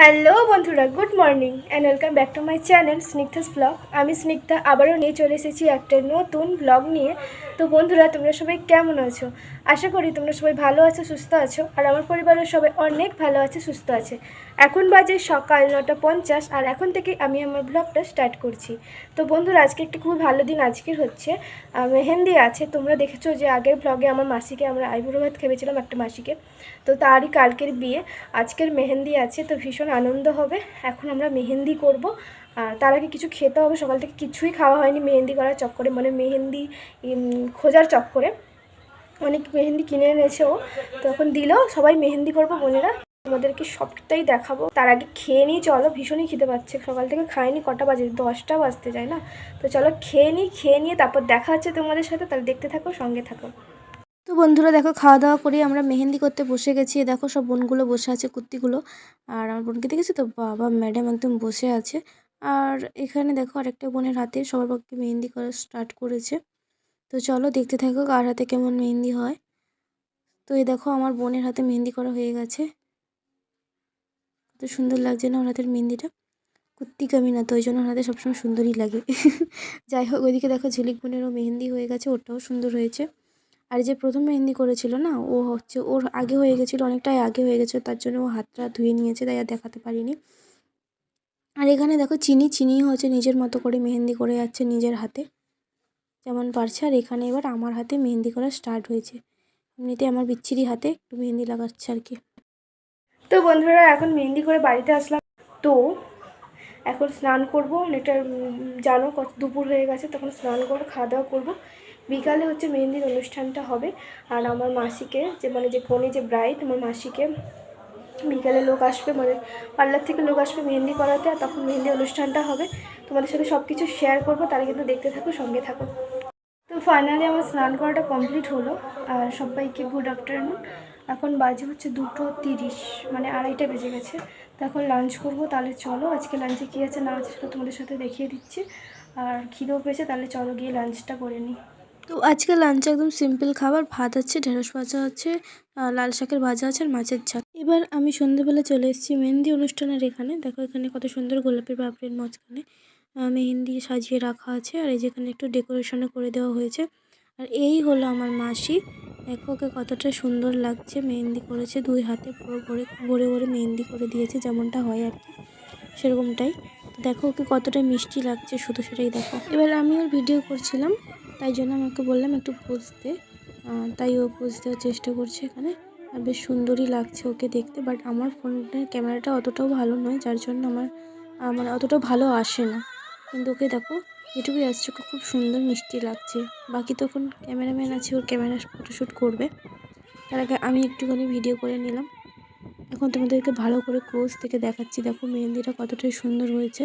Hello বন্ধুরা, good morning and welcome back to my channel Snigdha's blog আমি স্নিগ্ধা, আবারও নিয়ে চলে এসেছি একটা নতুন ব্লগ নিয়ে। তো বন্ধুরা, তোমরা সবাই কেমন আছো? আশা করি তোমরা সবাই ভালো আছো, সুস্থ আছো, আর আমার পরিবারের সবাই অনেক ভালো আছে, সুস্থ আছে। এখন বাজে সকাল নটা পঞ্চাশ, আর এখন থেকে আমি আমার ব্লগটা স্টার্ট করছি। তো বন্ধুরা, আজকে একটি খুব ভালো দিন আজকের হচ্ছে। মেহেন্দি আছে, তোমরা দেখেছ যে আগের ব্লগে আমার মাসিকে আমরা আইবুড়ো ভাত খেয়েছিলাম একটা মাসিকে। তো তারই কালকের বিয়ে, আজকের মেহেন্দি আছে, তো ভীষণ আনন্দ হবে। এখন আমরা মেহেন্দি করব। আর তার আগে কিছু খেতে হবে, সকাল থেকে কিছুই খাওয়া হয়নি, মেহেন্দি করার চক্করে মানে মেহেন্দি খোঁজার চক্করে। অনেক মেহেন্দি কিনে এনেছে ও। তখন দিল, সবাই মেহেন্দি করব বোনেরা। তোমাদেরকে সবটাই দেখাবো। তার আগে খেয়ে নিই চলো, ভীষণই খিদে পাচ্ছে। সকাল থেকে খাইনি, কটা বাজে? দশটা বাজতে যায় না? তো চলো খেয়ে নিই, খেয়ে নিয়ে তারপর দেখা হচ্ছে তোমাদের সাথে। তাহলে দেখতে থাকো, সঙ্গে থাকো। তো বন্ধুরা, দেখো খাওয়া দাওয়া করে আমরা মেহেন্দি করতে বসে গেছি। দেখো, সব বোনগুলো বসে আছে কুর্তিগুলো আর আমার বোনকে দেখেছি তো? বাবা, ম্যাডাম একদম বসে আছে। আর এখানে দেখো, আরেকটা বোনের হাতে সবার পক্ষে মেহেন্দি করা স্টার্ট করেছে। তো চলো, দেখতে থাকো কার হাতে কেমন মেহেন্দি হয়। তো এই দেখো, আমার বোনের হাতে মেহেন্দি করা হয়ে গেছে। কত সুন্দর লাগছে না ওনাদের মেহেন্দিটা? কুর্তি কামি না, তো ওই জন্য ওনাদের সবসময় সুন্দরই লাগে। যাই হোক, ওইদিকে দেখো ঝিলিক বোনেরও মেহেন্দি হয়ে গেছে ওটাও সুন্দর হয়েছে। আর যে প্রথম মেহেন্দি করেছিল না, ও হচ্ছে ওর আগে হয়ে গেছিল, অনেকটাই আগে হয়ে গেছে তার জন্য ও হাতটা ধুয়ে নিয়েছে, তাই আর দেখাতে পারিনি। আর এখানে দেখো চিনি চিনি হচ্ছে নিজের মতো করে মেহেন্দি করে যাচ্ছে নিজের হাতে। যেমন পারছে আর এখানে এবার আমার হাতে মেহেন্দি করা স্টার্ট হয়েছে। এমনিতে আমার বিচ্ছিরি হাতে একটু মেহেন্দি লাগাচ্ছে আর কি। তো বন্ধুরা, এখন মেহেন্দি করে বাড়িতে আসলাম। তো এখন স্নান করব। এটা জানো কত দুপুর হয়ে গেছে, তখন স্নান করব, খাওয়া দাওয়া করব। বিকালে হচ্ছে মেহেন্দির অনুষ্ঠানটা হবে। আর আমার মাসিকে যে মানে যে কনে যে ব্রাইড আমার মাসিকে বিকালে লোক আসবে মানে পার্লার থেকে লোক আসবে মেহেন্দি করাতে, আর তখন মেহেন্দি অনুষ্ঠানটা হবে। তোমাদের সাথে সব কিছু শেয়ার করব তারা কিন্তু দেখতে থাকো, সঙ্গে থাকো। তো ফাইনালি আমার স্নান করাটা কমপ্লিট হলো। আর সবাইকে গুড আফটারনুন এখন বাজে হচ্ছে দুটো তিরিশ মানে আড়াইটা বেজে গেছে। তো এখন লাঞ্চ করব, তাহলে চলো। আজকে লাঞ্চে কী আছে না আছে সেটা তোমাদের সাথে দেখিয়ে দিচ্ছি। আর খিদেও পেয়েছে, তাহলে চলো গিয়ে লাঞ্চটা করে নিই তো আজকে লাঞ্চে একদম সিম্পল খাবার। ভাত আছে, ঢেঁড়স ভাজা আছে লাল শাকের ভাজা আছে আর মাছের ঝাল। এবার আমি সন্ধ্যেবেলা চলে এসেছি মেহেন্দি অনুষ্ঠানের এখানে। দেখো এখানে কত সুন্দর গোলাপের পাপড়ির মাঝখানে মেহেন্দি সাজিয়ে রাখা আছে। আর এই যেখানে একটু ডেকোরেশনও করে দেওয়া হয়েছে। আর এই হলো আমার মাসি। দেখো ওকে কতটা সুন্দর লাগছে। মেহেন্দি করেছে দুই হাতে পুরো ভরে ভরে ভরে মেহেন্দি করে দিয়েছে যেমনটা হয় আর কি সেরকমটাই। দেখো ওকে কতটা মিষ্টি লাগছে শুধু সেটাই দেখো। এবার আমি ওর ভিডিও করছিলাম তাই জন্য আমাকে বললাম একটু আহ, তাই ও পোজ দেওয়ার চেষ্টা করছে এখানে। আর বেশ সুন্দরই লাগছে ওকে দেখতে বাট আমার ফোনের ক্যামেরাটা অতটাও ভালো নয় যার জন্য আমার মানে অতটাও ভালো আসে না। কিন্তু ওকে দেখো যেটুকুই আসছে, ওকে খুব সুন্দর মিষ্টি লাগছে। বাকি তখন ক্যামেরাম্যান আছে, ওর ক্যামেরা ফটোশ্যুট করবে। তার আগে আমি একটুখানি ভিডিও করে নিলাম। এখন তোমাদেরকে ভালো করে ক্লোজ থেকে দেখাচ্ছি, দেখো মেহেন্দিটা কতটাই সুন্দর হয়েছে।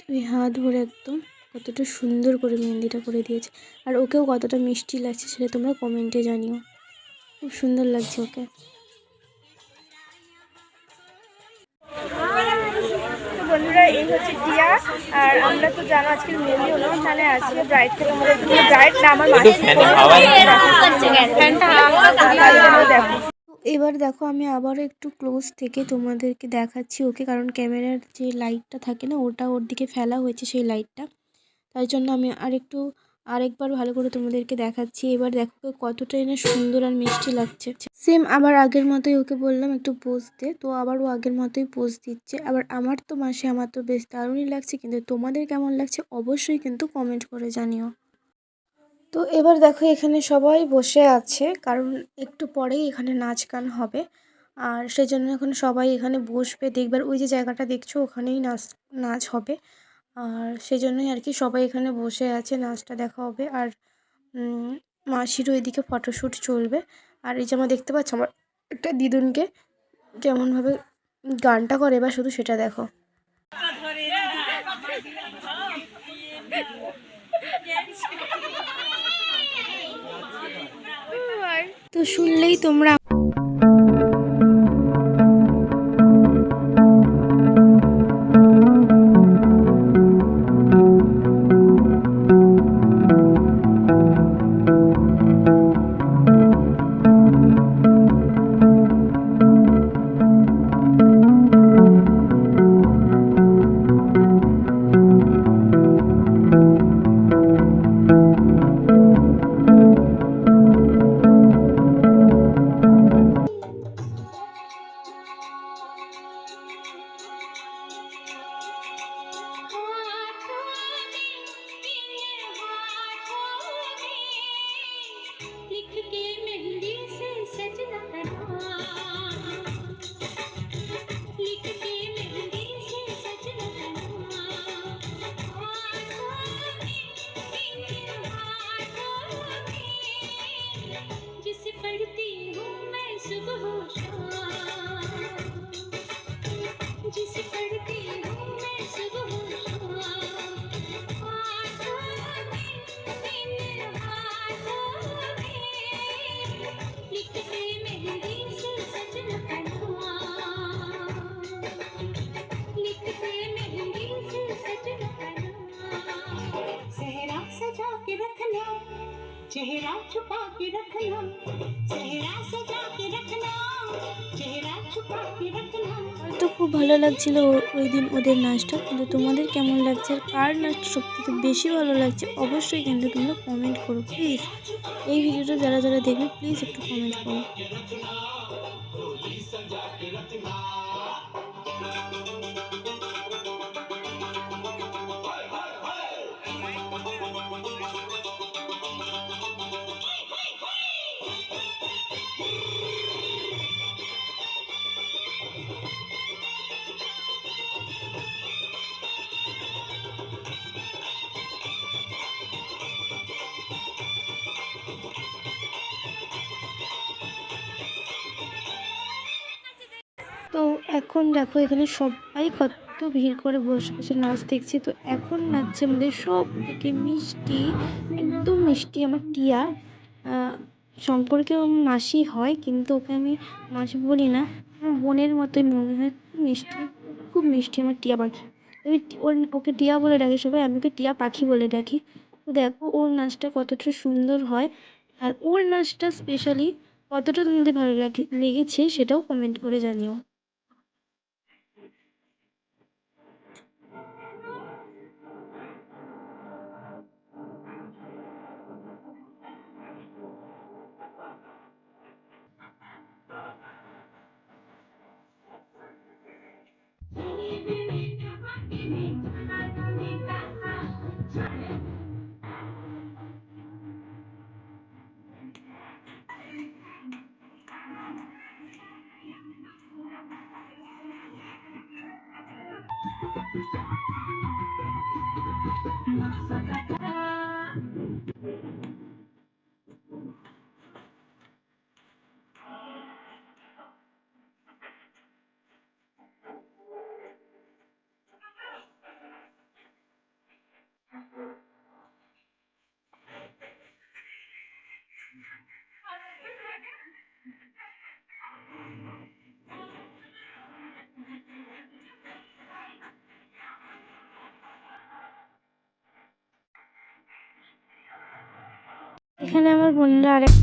তুমি হাত ভরে একদম কতটা সুন্দর করে মেহেন্দিটা করে দিয়েছে। আর ওকেও কতটা মিষ্টি লাগছে সেটা তোমরা কমেন্টে জানিও। খুব সুন্দর লাগছে ওকে। বন্ধুরা এই হচ্ছে টিয়া আর আমরা তো জানো আজকে মেহেন্দি অনুষ্ঠানে আজকে ব্রাইড থেকে আমাদের ব্রাইড না আমার দেখো এবার দেখো আমি আবারও একটু ক্লোজ থেকে তোমাদেরকে দেখাচ্ছি ওকে কারণ ক্যামেরার যে লাইটটা থাকে না ওটা ওর দিকে ফেলা হয়েছে সেই লাইটটা তাই জন্য আমি আরেকটু আরেকবার ভালো করে তোমাদেরকে দেখাচ্ছি। এবার দেখো ওকে কতটা না সুন্দর আর মিষ্টি লাগছে। সেম আবার আগের মতোই ওকে বললাম একটু পোজ দে। তো আবার ও আগের মতোই পোজ দিচ্ছে। আবার আমার তো মাসে আমার তো বেশ দারুণই লাগছে, কিন্তু তোমাদের কেমন লাগছে অবশ্যই কিন্তু কমেন্ট করে জানিও। তো এবার দেখো এখানে সবাই বসে আছে, কারণ একটু পরেই এখানে নাচ গান হবে। আর সেই জন্য এখন সবাই এখানে বসবে। দেখবার ওই যে জায়গাটা দেখছ, ওখানেই নাচ নাচ হবে। আর সেই জন্যই আর কি সবাই এখানে বসে আছে, নাচটা দেখা হবে। আর মাসিরও এদিকে ফটোশ্যুট চলবে। আর এই যে আমার দেখতে পাচ্ছ, আমার একটা দিদুনকে কেমনভাবে গানটা করে বা শুধু সেটা দেখো। তো শুনলেই তোমরা चेहरा छुपा के रखना चेहरा सजा के रखना चेहरा छुपा के रखना আমার তো খুব ভালো লাগছিল ও- ওই দিন ওদের নাচটা কিন্তু তোমাদের কেমন লাগছে আর কার নাচটা সবথেকে বেশি ভালো লাগছে অবশ্যই কিন্তু তোমরা কমেন্ট করো প্লিজ এই ভিডিওটা যারা যারা দেখবে প্লিজ একটু কমেন্ট করো তো এখন দেখো এখানে সবাই কত ভিড় করে বসে বসে নাচ দেখছি। তো এখন নাচছে আমাদের সব থেকে মিষ্টি, একদম মিষ্টি আমার টিয়া। সম্পর্কে মাসি হয়, কিন্তু ওকে আমি মাসি বলি না। আমার বোনের মতোই মনে হয় মিষ্টি, খুব মিষ্টি আমার টিয়া পাখি। আমি ওর, ওকে টিয়া বলে ডাকি সবাই, আমি ওকে টিয়া পাখি বলে ডাকি। তো দেখো ওর নাচটা কতটা সুন্দর হয়, আর ওর নাচটা স্পেশালি কতটা তোমাদের ভালো লাগে, লেগেছে সেটাও কমেন্ট করে জানিও। এখানে আমার বোনরা আরেক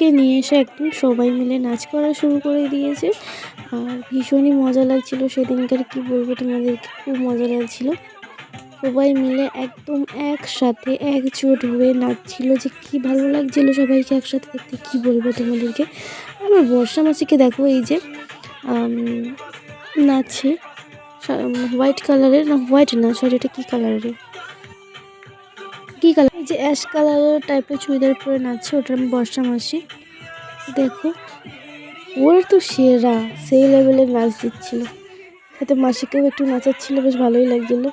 মাসিকে নিয়ে এসে একদম সবাই মিলে নাচ করা শুরু করে দিয়েছে। আর ভীষণই মজা লাগছিল সেদিনকার, কি বলব তোমাদেরকে? খুব মজা লাগছিল। সবাই মিলে একদম একসাথে একজোট হয়ে নাচছিল যে কি ভালো লাগছিল সবাইকে একসাথে দেখতে, কি বলব তোমাদেরকে? আমার বর্ষা মাসিকে দেখো এই যে নাচে হোয়াইট কালারের না, হোয়াইট না, সরি এটা কী কালারের কী কালার এই যে অ্যাশ কালারের টাইপের চুড়িদার পরে নাচছে, ওটার আমি বর্ষা মাসি। দেখো, ওর তো সেরা, সেই লেভেলের নাচ দিচ্ছিল। সাথে মাসিকেও একটু নাচাচ্ছিল, বেশ ভালোই লাগছিল।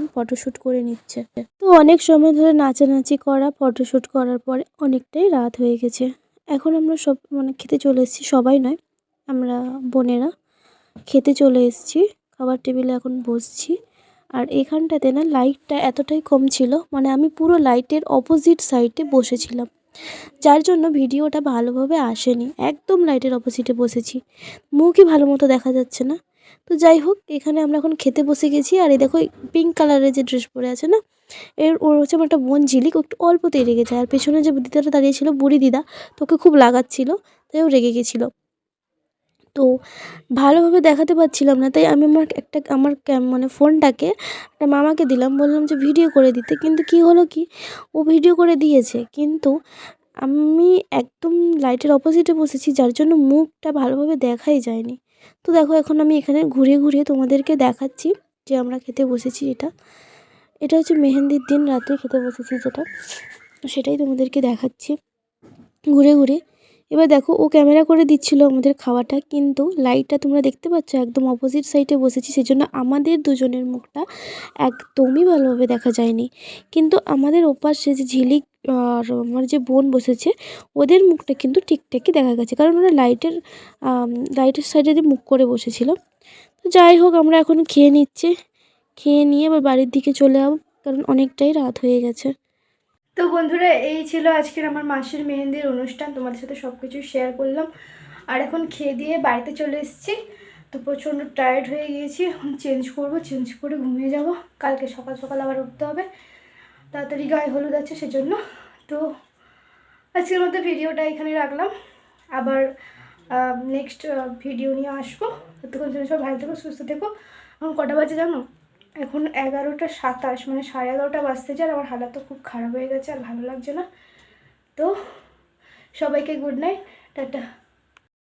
এখন ফটোশ্যুট করে নিচ্ছে। তো অনেক সময় ধরে নাচানাচি করা ফটোশ্যুট করার পরে অনেকটাই রাত হয়ে গেছে। এখন আমরা সব মানে খেতে চলে এসেছি, সবাই নয়, আমরা বোনেরা। খেতে চলে এসেছি, খাবার টেবিলে এখন বসছি। আর এখানটাতে না লাইটটা এতটাই কম ছিল মানে আমি পুরো লাইটের অপোজিট সাইডে বসেছিলাম। যার জন্য ভিডিওটা ভালোভাবে আসেনি, একদম লাইটের অপোজিটে বসেছি। মুখই ভালো মতো দেখা যাচ্ছে না। তো যাই হোক, এখানে আমরা এখন খেতে বসে গেছি। আর এই দেখো পিঙ্ক কালারের যে ড্রেস পরে আছে না, এর ওর হচ্ছে আমার একটা বোন ঝিলিক একটু অল্পতেই রেগে যায়। আর পেছনে যে দিদাটা দাঁড়িয়েছিল বুড়ি দিদা, তোকে খুব লাগাচ্ছিল, তাই ও রেগে গেছিল। তো ভালোভাবে দেখাতে পারছিলাম না, তাই আমি আমার একটা, আমার মানে ফোনটাকে একটা মামাকে দিলাম, বললাম যে ভিডিও করে দিতে। কিন্তু কি হলো কি? ও ভিডিও করে দিয়েছে, কিন্তু আমি একদম লাইটের অপোজিটে বসেছি, যার জন্য মুখটা ভালোভাবে দেখাই যায়নি। তো দেখো এখন আমি এখানে ঘুরে ঘুরে তোমাদেরকে দেখাচ্ছি যে আমরা খেতে বসেছি এটা। এটা হচ্ছে মেহেন্দির দিন রাতে খেতে বসেছি যেটা। সেটাই তোমাদেরকে দেখাচ্ছি ঘুরে ঘুরে। এবার দেখো ও ক্যামেরা করে দিচ্ছিল আমাদের খাওয়াটা, কিন্তু লাইটটা তোমরা দেখতে পাচ্ছ একদম অপোজিট সাইডে বসেছি, সেজন্য আমাদের দুজনের মুখটা একদমই ভালোভাবে দেখা যায়নি। কিন্তু আমাদের ওপাশে যে ঝিলিক আর আমার যে বোন বসেছে, ওদের মুখটা কিন্তু ঠিকঠাকই দেখা গেছে। কারণ ওরা লাইটের লাইটের সাইডে দিয়ে মুখ করে বসেছিল তো যাই হোক, আমরা এখন খেয়ে নিচ্ছি। খেয়ে নিয়ে এবার বাড়ির দিকে চলে যাব, কারণ অনেকটাই রাত হয়ে গেছে। তো বন্ধুরা, এই ছিল আজকের আমার মাসির মেহেন্দির অনুষ্ঠান। তোমাদের সাথে সব কিছু শেয়ার করলাম। আর এখন খেয়ে দিয়ে বাড়িতে চলে এসেছি। তো প্রচণ্ড টায়ার্ড হয়ে গিয়েছি। এখন চেঞ্জ করব চেঞ্জ করে ঘুমিয়ে যাব। কালকে সকাল সকাল আবার উঠতে হবে। তাড়াতাড়ি গায়ে হলুদ আছে সেজন্য। তো আজকের মতো ভিডিওটা এখানে রাখলাম। আবার নেক্সট ভিডিও নিয়ে আসব। ততক্ষণ জন্য সব ভালো থেকো, সুস্থ থেকো। এখন কটা বাজে জানো? এখন এগারোটা সাতাশ মানে সাড়ে এগারোটা বাজতেছে আর আমার হালাত তো খুব খারাপ হয়ে গেছে আর ভালো লাগছে না। তো সবাইকে গুড নাইট টাটা।